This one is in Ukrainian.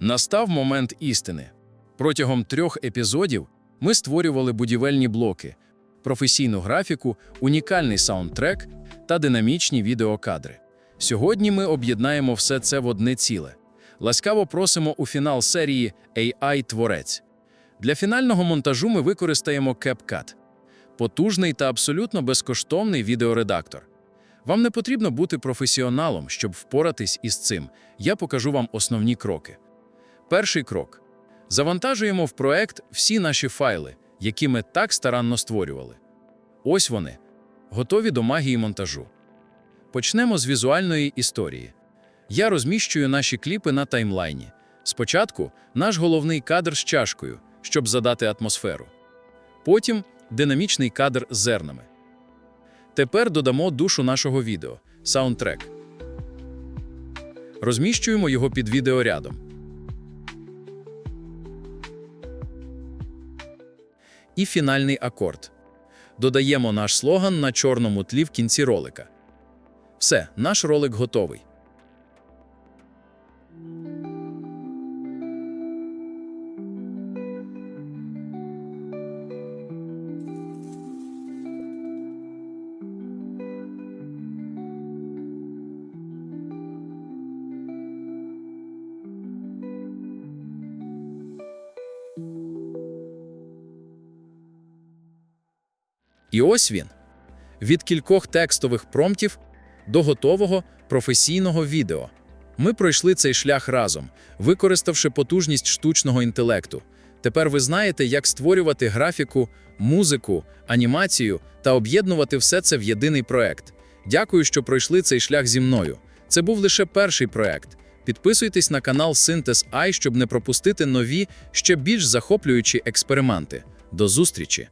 Настав момент істини. Протягом трьох епізодів ми створювали будівельні блоки, професійну графіку, унікальний саундтрек та динамічні відеокадри. Сьогодні ми об'єднаємо все це в одне ціле. Ласкаво просимо у фінал серії AI-творець. Для фінального монтажу ми використаємо CapCut – потужний та абсолютно безкоштовний відеоредактор. Вам не потрібно бути професіоналом, щоб впоратись із цим. Я покажу вам основні кроки. Перший крок. Завантажуємо в проект всі наші файли, які ми так старанно створювали. Ось вони, готові до магії монтажу. Почнемо з візуальної історії. Я розміщую наші кліпи на таймлайні. Спочатку наш головний кадр з чашкою, щоб задати атмосферу. Потім динамічний кадр з зернами. Тепер додамо душу нашого відео саундтрек. Розміщуємо його під відеорядом. І фінальний акорд. Додаємо наш слоган на чорному тлі в кінці ролика. Все, наш ролик готовий. І ось він. Від кількох текстових промптів до готового професійного відео. Ми пройшли цей шлях разом, використавши потужність штучного інтелекту. Тепер ви знаєте, як створювати графіку, музику, анімацію та об'єднувати все це в єдиний проект. Дякую, що пройшли цей шлях зі мною. Це був лише перший проект. Підписуйтесь на канал Synthes AI, щоб не пропустити нові, ще більш захоплюючі експерименти. До зустрічі!